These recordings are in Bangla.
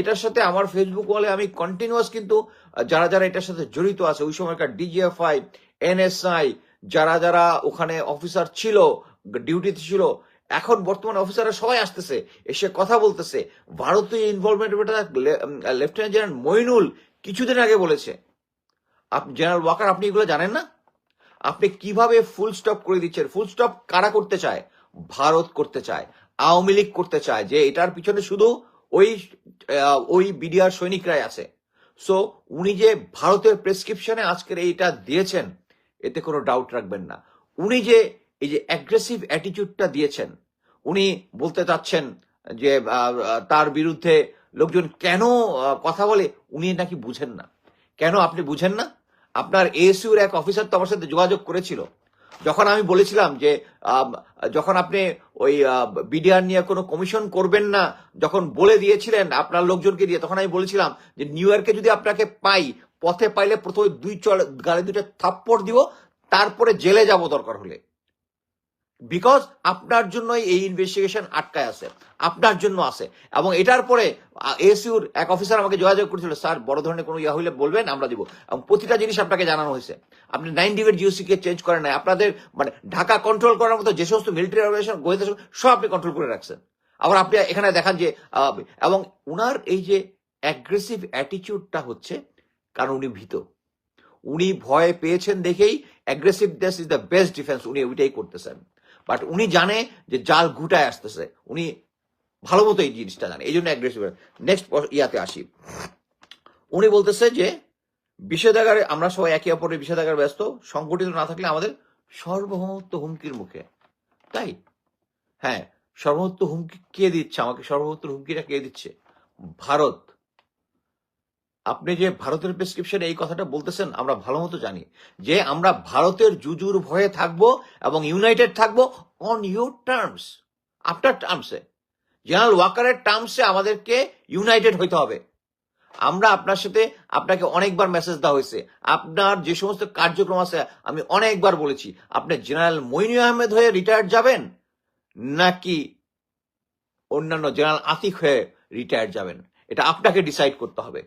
এটার সাথে আমার ফেসবুক ওয়ালে আমি কন্টিনিউয়াস কিন্তু যারা যারা এটার সাথে জড়িত আছে, ওই সময়কার ডিজিএফআই এনএসআই যারা যারা ওখানে অফিসার ছিল ডিউটিতে ছিল, এখন বর্তমানে অফিসাররা সবাই আসতেছে, এসে কথা বলতেছে। ভারতীয় ইনভলভমেন্ট লেফটেন্যান্ট জেনারেল মইনুল কিছুদিন আগে বলেছে আপনি জেনারেল ওয়াকার আপনি এগুলো জানেন না? আপনি কীভাবে ফুল স্টপ করে দিচ্ছেন? ফুল স্টপ কারা করতে চায়? ভারত করতে চায়, আওয়ামী লীগ করতে চায়, যে এটার পিছনে শুধু ওই ওই বিডিআর সৈনিকরাই আছে। সো উনি যে ভারতের প্রেসক্রিপশনে আজকের এইটা দিয়েছেন, এতে কোনো ডাউট রাখবেন না। উনি যে, এই যে অ্যাগ্রেসিভ অ্যাটিটিউডটা দিয়েছেন, উনি বলতে চাচ্ছেন যে তার বিরুদ্ধে লোকজন কেন কথা বলে, উনি নাকি বুঝেন না। কেন আপনি বুঝেন না? আপনার এএসইউর এক অফিসার তো আমার সাথে যোগাযোগ করেছিল। যখন আমি বলেছিলাম যে যখন আপনি ওই বিডিআর নিয়ে কোনো কমিশন করবেন না, যখন বলে দিয়েছিলেন আপনার লোকজনকে দিয়ে, তখন আমি বলেছিলাম যে, নিউ ইয়র্কে যদি আপনাকে পাই, পথে পাইলে প্রথমে দুই চল গাড়ি দুটো থাপ্পড় দিব, তারপরে জেলে যাব দরকার হলে। বিকজ আপনার জন্যই এই ইনভেস্টিগেশন আটকায় আছে। আপনার জন্য আছে। এবং এটার পরে এসইউর এক অফিসার আমাকে যোগাযোগ করেছিল, স্যার, বড় ধরনের কোনো ইয়া হইলে বলবেন, আমরা দিব। এবং প্রতিটা জিনিস আপনাকে জানানো হয়েছে। আপনি নাইন ডিভের জিওসি কে চেঞ্জ করেন নাই। আপনাদের মানে ঢাকা কন্ট্রোল করার মতো যে সমস্ত মিলিটারি অর্গানাইজেশন গোয়েন্দা সব আপনি কন্ট্রোল করে রাখছেন। আবার আপনি এখানে দেখান যে এবং উনার এই যে অ্যাগ্রেসিভ অ্যাটিটিউডটা হচ্ছে, কারণ উনি ভীত। উনি ভয় পেয়েছেন দেখেই aggressiveness is the best defence উনি ওইটাই করতেছেন। বাট উনি জানে যে জাল ঘুটায় আসতেছে। উনি ভালো মতো এই জিনিসটা জানে, এই জন্য অ্যাগ্রেসিভ নেক্সট ইয়াতে আসি। উনি বলতেছে যে বিষেধাগারে আমরা সবাই একে অপরের বিষেধাগার ব্যস্ত। সংগঠিত না থাকলে আমাদের সর্বভৌমত্ব হুমকির মুখে। তাই? হ্যাঁ সর্বভৌমত্ব হুমকি কে দিচ্ছে আমাকে? সর্বভৌমত্ব হুমকিটা কে দিচ্ছে? ভারত। আপনি যে ভারতের প্রেসক্রিপশনে এই কথাটা বলতেছেন, আমরা ভালো মতো জানি। যে আমরা ভারতের জুজুর ভয়ে থাকব এবং ইউনাইটেড থাকব অন ইউর টার্মস আফটার টার্মসে জেনারেল ওয়াকারের টার্মসে আমাদেরকে ইউনাইটেড হইতে হবে। আমরা আপনার সাথে আপনাকে অনেকবার মেসেজ দেওয়া হয়েছে। আপনার যে সমস্ত কার্যক্রম আছে, আমি অনেকবার বলেছি, আপনি জেনারেল মইনু আহমেদ হয়ে রিটায়ার্ড যাবেন, নাকি অন্যান্য জেনারেল আতিক হয়ে রিটায়ার্ড যাবেন? এটা আপনাকে ডিসাইড করতে হবে।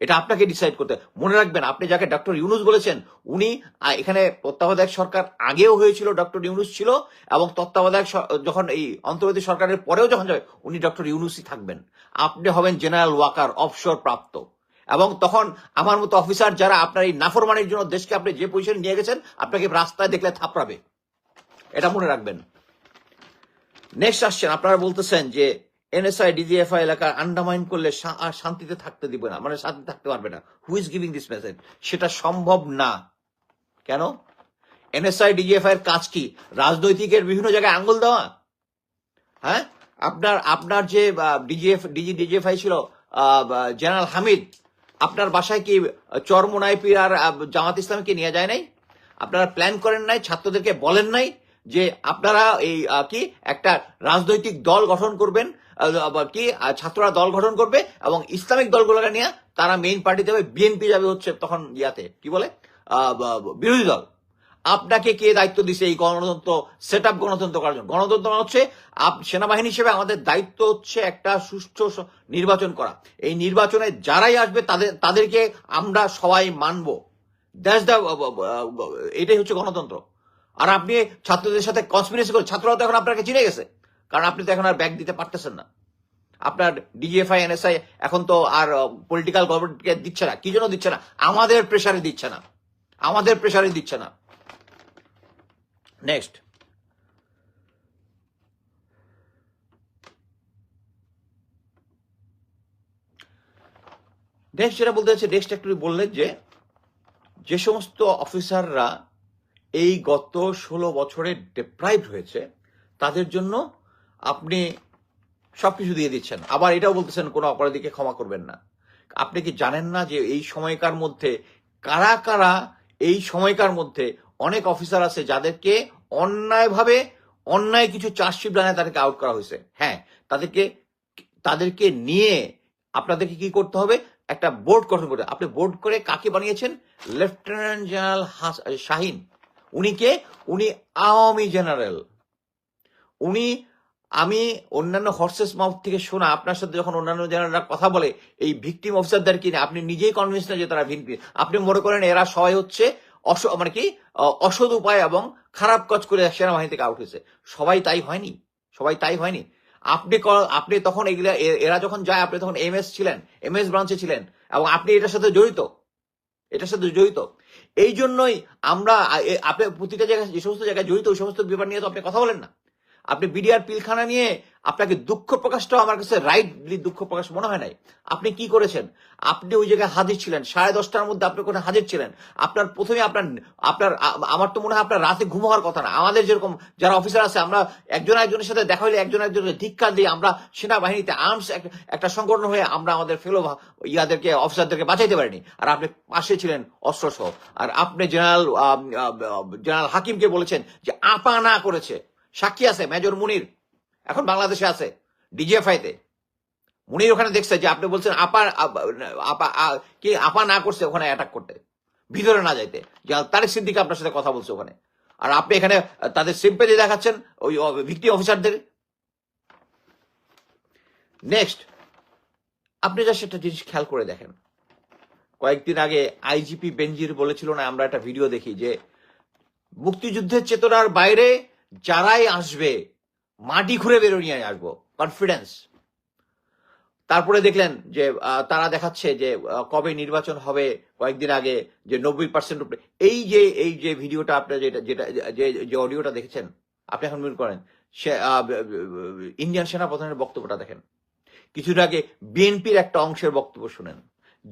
এটা আপনাকে ডিসাইড করতে মনে রাখবেন, আপনি যাকে ডক্টর ইউনুস বলেছেন, উনি এখানে তত্ত্বাবধায়ক সরকার আগেও হয়েছিল ডক্টর ইউনুস ছিল, এবং তত্ত্বাবধায়ক যখন এই অন্তর্বর্তী সরকারের পরেও যখন যাবে উনি ডক্টর ইউনুসই থাকবেন। আপনি হবেন জেনারেল ওয়াকার অফশোর প্রাপ্ত। এবং তখন আমার মতো অফিসার যারা আপনার এই নাফরমানির জন্য দেশকে আপনি যে পজিশন নিয়ে গেছেন, আপনাকে রাস্তায় দেখলে থাপড়াবে। এটা মনে রাখবেন। নেক্সট আসছেন, আপনারা বলতেছেন যে এনএসআই ডিজিএফআই এলাকা আন্ডামাইন করলে শান্তিতে থাকতে দিবে না মানে শান্তি থাকতে পারবে না। Who is giving this message সেটা সম্ভব না। কেন? এনএসআই ডিজিএফআই এর কাজ কি? রাজনৈতিকের বিভিন্ন জায়গায় আঙ্গুল দেওয়া? হ্যাঁ? আপনার আপনার যে ডিজিএফ ডিজি ডিজিএফআই ছিল জেনারেল হামিদ আপনার বাসায় কি চরমোনাইপি আর জামাত ইসলামকে নিয়ে যায় নাই? আপনারা প্ল্যান করেন নাই? ছাত্রদেরকে বলেন নাই? যে আপনারা এই কি একটা রাজনৈতিক দল গঠন করবেন কি ছাত্ররা দল গঠন করবে এবং ইসলামিক দলগুলোকে নিয়ে তারা মেইন পার্টি যাবে বিএনপি যাবে হচ্ছে তখন ইয়াতে, কি বলে? বিরোধী দল। আপনাকে কে দায়িত্ব দিছে এই গণতন্ত্র সেট আপ গণতন্ত্র করার জন্য? গণতন্ত্র মানে হচ্ছে সেনাবাহিনী হিসেবে আমাদের দায়িত্ব হচ্ছে একটা সুষ্ঠু নির্বাচন করা। এই নির্বাচনে যারাই আসবে তাদের, তাদেরকে আমরা সবাই মানবো। দ্যাটস দ্য এটাই হচ্ছে গণতন্ত্র। আর আপনি ছাত্রদের সাথে কনস্পিরেসি করে ছাত্ররা তো এখন আপনাকে চিনে গেছে। কারণ আপনি তো এখন আর ব্যাগ দিতে পারতেছেন না। আপনার ডিজিএফআই এনএসআই এখন তো আর পলিটিক্যাল গভর্নমেন্টকে দিচ্ছে না। কি জন্য দিচ্ছে না? আমাদের প্রেসারে দিচ্ছে না। আমাদের প্রেসারে দিচ্ছে না। নেক্সট নেক্সট যেটা বলতে চাচ্ছি নেক্সট একটু বললেন যে যে সমস্ত অফিসাররা এই গত ষোলো বছরে ডিপ্রাইভড হয়েছে। তাদের জন্য আপনি সবকিছু দিয়ে দিচ্ছেন। আবার এটাও বলতেছেন, কোনো অপরাধীকে ক্ষমা করবেন না। আপনি কি জানেন না যে এই সময়কার মধ্যে কারা কারা এই সময়কার মধ্যে অনেক অফিসার আছে যাদেরকে অন্যায়ভাবে অন্যায় কিছু চার্জশিট বানায় তাদেরকে আউট করা হয়েছে? হ্যাঁ তাদেরকে তাদেরকে নিয়ে আপনাদেরকে কি করতে হবে? একটা বোর্ড গঠন করতে। আপনি বোর্ড করে কাকে বানিয়েছেন? Lieutenant general Shahin. উনি কে? উনি আওয়ামী জেনারেল। উনি, আমি অন্যান্য হর্সেস মাউথ থেকে শোনা, আপনার সাথে যখন অন্যান্য জেনারেলরা কথা বলে, এই ভিকটিম অফিসারদের কিনে আপনি নিজেই কনভিন্স না যে তারা ভিকটিম আপনি মনে করেন এরা সবাই হচ্ছে অস মানে কি অসৎ উপায় এবং খারাপ কাজ করে সেনাবাহিনী থেকে আউট হয়েছে। সবাই তাই হয়নি। সবাই তাই হয়নি। আপনি আপনি তখন এগুলা এরা যখন যায়, আপনি তখন এম এস ছিলেন এম এস ব্রাঞ্চে ছিলেন এবং আপনি এটার সাথে জড়িত। এটার সাথে জড়িত। এই জন্যই আমরা আপনি প্রতিটা জায়গায় যে সমস্ত জায়গায় জড়িত, ওই সমস্ত ব্যাপার নিয়ে তো আপনি কথা বলেন না। আপনি বিডিআর পিলখানা নিয়ে আপনাকে দুঃখ প্রকাশটাও আমার কাছে রাইটলি দুঃখ প্রকাশ মনে হয় নাই। আপনি কি করেছেন? আপনি ওই জায়গায় হাজির ছিলেন। সাড়ে দশটার মধ্যে আপনি কোথায় হাজির ছিলেন। আপনার প্রথমে আপনার আপনার, আমার তো মনে হয় আপনার রাতে ঘুম হওয়ার কথা না। আমাদের যেরকম যারা অফিসার আছে, আমরা একজন একজনের সাথে দেখা হলে একজন একজনের ধিক্কার দিয়ে আমরা সেনাবাহিনীতে আর্মস একটা সংগঠন হয়ে আমরা আমাদের ফেলো ইয়াদেরকে অফিসারদেরকে বাঁচাইতে পারিনি। আর আপনি পাশে ছিলেন অস্ত্র সহ আর আপনি জেনারেল জেনারেল হাকিমকে বলেছেন যে, আপা না করেছে। সাক্ষী আছে মেজর মুনির এখন বাংলাদেশে আছে ডিজিএফআই তে। মুনির ওখানে দেখছে যে আপনি বলছেন আপা আপা কি আপা না করছে ওখানে অ্যাটাক করতে। ভিতরে না যাইতে। যে তারেক সিদ্দিক আপনার সাথে কথা বলছে ওখানে। আর আপনি এখানে, তাদের সিম্পেথি দেখাচ্ছেন, ওই ভিক্টি অফিসারদের। নেক্সট আপনি যা সেটা জিনিস খেয়াল করে দেখেন। কয়েকদিন আগে আইজিপি বেনজির বলেছিল না, আমরা একটা ভিডিও দেখি যে মুক্তিযুদ্ধের চেতনার বাইরে যারাই আসবে মাটি ঘুরে বেরো নিয়ে আসব কনফিডেন্স তারপরে দেখলেন যে তারা দেখাচ্ছে যে কবে নির্বাচন হবে, কয়েকদিন আগে যে নব্বই পার্সেন্ট এই যে এই যে ভিডিওটা আপনার যেটা যেটা, যে অডিওটা দেখেছেন, আপনি এখন মনে করেন, সে ইন্ডিয়ান সেনাপ্রধানের বক্তব্যটা দেখেন। কিছুদিন আগে বিএনপির একটা অংশের বক্তব্য শুনেন,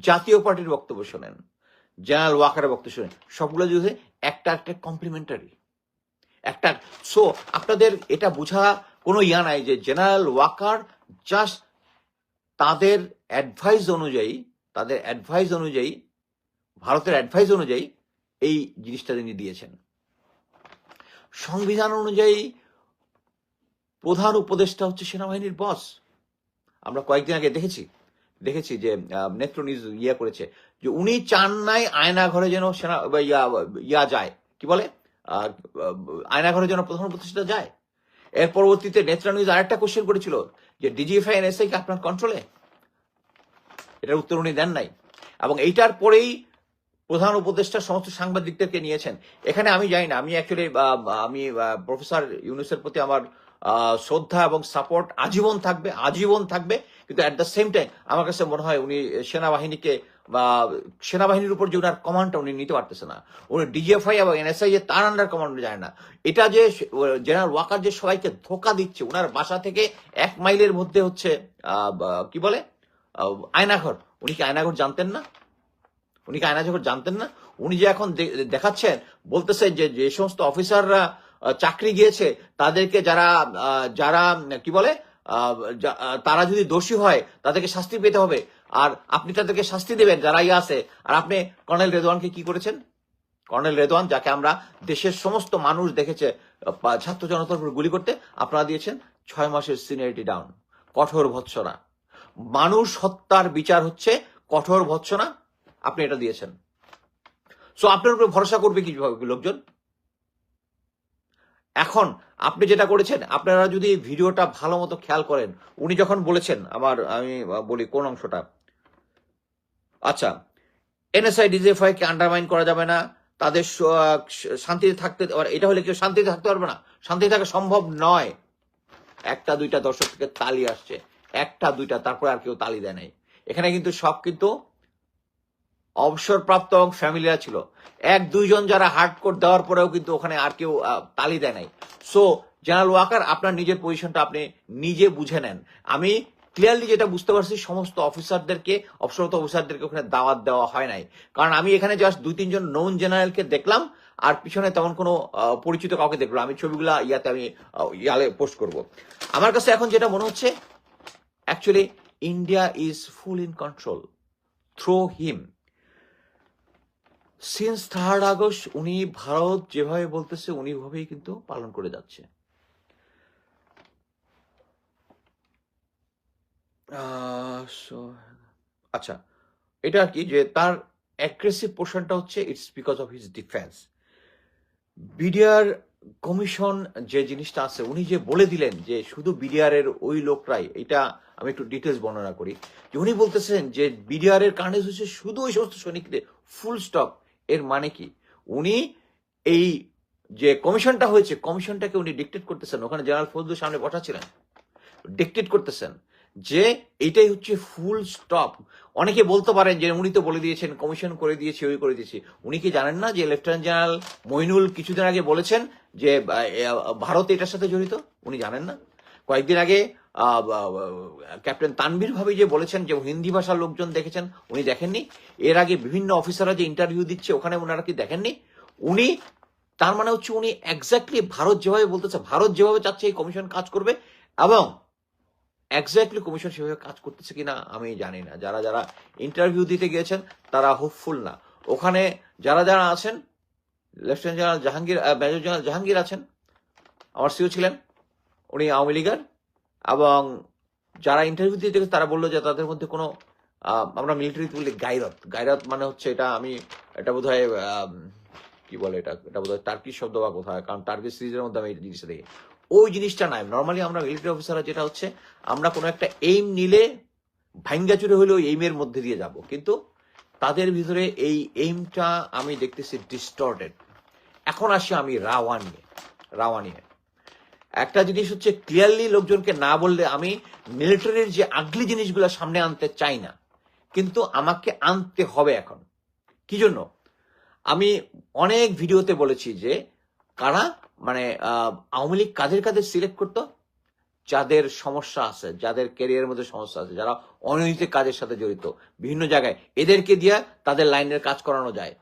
জাতীয় পার্টির বক্তব্য শোনেন, জেনারেল ওয়াকারের বক্তব্য শোনেন, সবগুলো যদি একটা একটা কমপ্লিমেন্টারি একটা সো আপনাদের এটা বোঝা কোনো ইয়া নাই যে জেনারেল ওয়াকার জাস্ট তাদের অ্যাডভাইস অনুযায়ী, তাদের অ্যাডভাইস অনুযায়ী, ভারতের অ্যাডভাইস অনুযায়ী এই জিনিসটা তিনি দিয়েছেন। সংবিধান অনুযায়ী প্রধান উপদেষ্টা হচ্ছে সেনাবাহিনীর বস আমরা কয়েকদিন আগে দেখেছি দেখেছি যে নেত্র নিউজ ইয়া করেছে যে উনি চান নাই আয়না ঘরে যেন সেনা ইয়া যায়। কি বলে? আহ, আয়না ঘরে যেন প্রধান উপদেষ্টা যায়। এর পরবর্তীতে নেত্রা নিউজ আরেকটা কোশ্চেন করেছিল যে ডিজিএফআই এনএসআই কি আপনার কন্ট্রোলে এটার উত্তর উনি দেন নাই। এবং এইটার পরেই প্রধান উপদেষ্টা সমস্ত সাংবাদিকদেরকে নিয়েছেন। এখানে আমি জানি না আমি অ্যাকচুয়ালি আমি প্রফেসর ইউনুসের প্রতি আমার শ্রদ্ধা এবং সাপোর্ট আজীবন থাকবে আজীবন থাকবে। কিন্তু অ্যাট দ্য সেম টাইম আমার কাছে মনে হয় উনি সেনাবাহিনীকে বা সেনাবাহিনীর উপর যে ওনার কমান্ডটা উনি নিতে পারতেছে না, উনি ডিজিএফআই এবং এনএসআই যে তার আন্ডার কমান্ড যায় না। এটা যে জেনারেল ওয়াকার যে সবাইকে ধোকা দিচ্ছে ওনার বাসা থেকে এক মাইলের মধ্যে হচ্ছে কি বলে? আয়নাঘর। উনি কি আয়নাঘর জানতেন না? উনি কি আয়নাঘর জানতেন না? উনি যে এখন দেখাচ্ছেন, বলতেছে যে যে সমস্ত অফিসাররা চাকরি গিয়েছে, তাদেরকে যারা যারা, কি বলে? তারা যদি দোষী হয়, তাদেরকে শাস্তি পেতে হবে। আর আপনি তাদেরকে শাস্তি দেবেন যারা আছে। আর আপনি কর্নেল রেদওয়ানকে কি করেছেন? কর্নেল রেদওয়ান যাকে আমরা দেশের সমস্ত মানুষ দেখেছে ছাত্র জনতার উপর গুলি করতে, আপনারা দিয়েছেন ছয় মাসের সিনিয়রিটি ডাউন। কঠোর ভৎসনা। মানুষ হত্যার বিচার হচ্ছে কঠোর ভৎসনা। আপনি এটা দিয়েছেন। সো আপনার উপরে ভরসা করবে কীভাবে লোকজন? এখন আপনি যেটা করেছেন, আপনারা যদি ভিডিওটা ভালো মতো খেয়াল করেন, উনি যখন বলেছেন আমার, আমি বলি কোন অংশটা আচ্ছা এনএসআই ডিজিএফআই কে আন্ডারমাইন করা যাবে না, তাদের শান্তিতে থাকতে এটা হলে কেউ শান্তিতে থাকতে পারবে না, শান্তিতে থাকা সম্ভব নয়। একটা, দুইটা দর্শক থেকে তালি আসছে, একটা, দুইটা, তারপরে আর কেউ তালি দেয় নাই। এখানে কিন্তু সব কিন্তু অবসরপ্রাপ্ত এবং ফ্যামিলিরা ছিল। এক, দুইজন যারা হার্ড কোড দেওয়ার পরেও কিন্তু ওখানে আর কেউ তালি দেয় নাই। সো জেনারেল ওয়াকার আপনার নিজের পজিশনটা আপনি নিজে বুঝে নেন। আমি ক্লিয়ারলি যেটা বুঝতে পারছি, সমস্ত অফিসারদেরকে অবসরপ্রাপ্ত অফিসারদেরকে ওখানে দাওয়াত দেওয়া হয় নাই। কারণ আমি এখানে জাস্ট দুই তিনজন নন জেনারেলকে দেখলাম, আর পিছনে তেমন কোনো পরিচিত কাউকে দেখলাম আমি ছবিগুলা ইয়াতে আমি ইয়ালে পোস্ট করব। আমার কাছে এখন যেটা মনে হচ্ছে actually India is full in control through him since third August উনি ভারত যেভাবে বলতেছে উনি ভাবেই কিন্তু পালন করে যাচ্ছে। আচ্ছা এটা কি যে তার অ্যাগ্রেসিভ পোর্শনটা হচ্ছে it's because of his defence BDR commission যে জিনিসটা আছে, উনি যে বলে দিলেন যে শুধু বিডিআর এর ওই লোকরাই, এটা আমি একটু ডিটেলস বর্ণনা করি উনি বলতেছেন যে বিডিআর এর কারণে হচ্ছে শুধু ওই সমস্ত সৈনিকদের ফুল স্টপ এর মানে কি? উনি এই যে কমিশনটা হয়েছে, কমিশনটাকে উনি ডিকটেট করতেছেন। ওখানে জেনারেল ফজলুর সামনে বসাচ্ছিলেন। ডিকটেট করতেছেন যে এটাই হচ্ছে ফুল স্টপ অনেকে বলতে পারেন যে উনি তো বলে দিয়েছেন, কমিশন করে দিয়েছি, ওই করে দিয়েছি। উনি কি জানেন না যে লেফটেন্যান্ট জেনারেল মইনুল কিছুদিন আগে বলেছেন যে ভারত এটার সাথে জড়িত? উনি জানেন না? কয়েকদিন আগে ক্যাপ্টেন তানভীর ভাবে যে বলেছেন যে হিন্দি ভাষার লোকজন দেখেছেন, উনি দেখেননি। এর আগে বিভিন্ন অফিসাররা যে ইন্টারভিউ দিচ্ছে, ওখানে ওনারা কি দেখেননি? উনি, তার মানে হচ্ছে উনি এক্স্যাক্টলি ভারত যেভাবে বলতেছে, ভারত যেভাবে চাচ্ছে এই কমিশন কাজ করবে, এবং এক্স্যাক্টলি কমিশন সেভাবে কাজ করতেছে কিনা আমি জানি না। যারা যারা ইন্টারভিউ দিতে গিয়েছেন, তারা হোপফুল না। ওখানে যারা যারা আছেন lieutenant general Jahangir major general Jahangir আছেন, আমার সিও ছিলেন, উনি আওয়ামী লীগের। এবং যারা ইন্টারভিউ দিয়ে দেখেছে, তারা বলল যে তাদের মধ্যে কোনো আমরা মিলিটারিতে বলি গাইরত। গাইরত মানে হচ্ছে এটা আমি, এটা বোধ কি বলে এটা? এটা বোধ হয় টার্কিশ শব্দ বা কোথায় কারণ টার্কিশ সিরিজের মধ্যে আমি এই জিনিসটা দেখি। ওই জিনিসটা নাই। নর্মালি আমরা মিলিটারি অফিসাররা যেটা হচ্ছে, আমরা কোনো একটা এইম নিলে ভাঙ্গা চুরে হলেও এইমের মধ্যে দিয়ে যাব। কিন্তু তাদের ভিতরে এই এইমটা আমি দেখতেছি ডিস্টর্টেড এখন আসি আমি রাওয়া নিয়ে। রাওয়া নিয়ে। একটা জিনিস হচ্ছে ক্লিয়ারলি লোকজনকে না বললে আমি মিলিটারির যে আগলি জিনিসগুলো সামনে আনতে চাই না। কিন্তু আমাকে আনতে হবে এখন। কি জন্য? আমি অনেক ভিডিওতে বলেছি যে কারা মানে আওয়ামী লীগ কাদের কাদের সিলেক্ট করতো? যাদের সমস্যা আছে, যাদের ক্যারিয়ারের মধ্যে সমস্যা আছে, যারা অনৈতিক কাজের সাথে জড়িত, বিভিন্ন জায়গায়। এদেরকে দিয়ে তাদের লাইনের কাজ করানো যায়।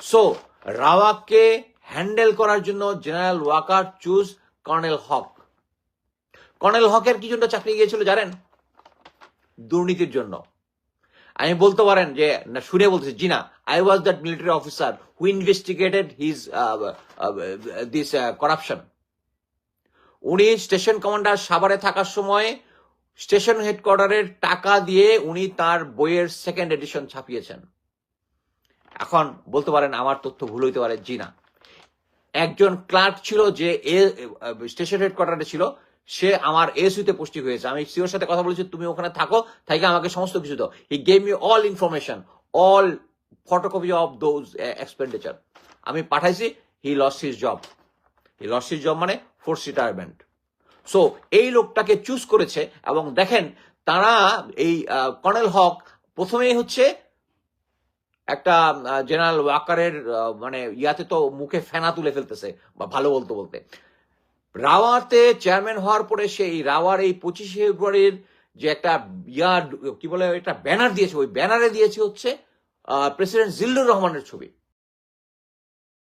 সো রাওয়াকে হ্যান্ডেল করার জন্য general Waker choose colonel Haque. Colonel হকের কি জন্য চাকরি গিয়েছিল জানেন? দুর্নীতির জন্য। আমি বলতে পারেন যে, না, শুনে বলতেছি, জি না I was that military officer who investigated his this corruption উনি স্টেশন কমান্ডার সাভারে থাকার সময় স্টেশন হেডকোয়ার্টারের টাকা দিয়ে উনি তার বইয়ের সেকেন্ড এডিশন ছাপিয়েছেন। এখন বলতে পারেন আমার তথ্য ভুল হইতে পারে, জি না। একজন ক্লার্ক ছিল যে এ স্টেশন হেডকোয়ার্টারে ছিল, সে আমার এসইতে পুষ্টি হয়েছে। আমি সিওর সাথে কথা বলেছি, তুমি ওখানে থাকো থেকে আমাকে সমস্ত কিছু দাও। He gave me all information all photocopy of those expenditure আমি পাঠাইছি he lost his job he lost his job মানে ফোর্স রিটায়ারমেন্ট সো এই লোকটাকে চুজ করেছে এবং দেখেন, তারা এই কর্নেল হক প্রথমেই হচ্ছে একটা জেনারেল ওয়াকারের মানে ইয়াতে তো মুখে ফেনা তুলে ফেলতেছে, বা ভালো বলতে বলতে। রাওয়াতে চেয়ারম্যান হওয়ার পরে সেই রাওয়ার এই পঁচিশে ফেব্রুয়ারির যে একটা ইয়ার, কি বলে একটা ব্যানার দিয়েছে, ওই ব্যানারে দিয়েছে হচ্ছে প্রেসিডেন্ট জিল্লুর রহমানের ছবি।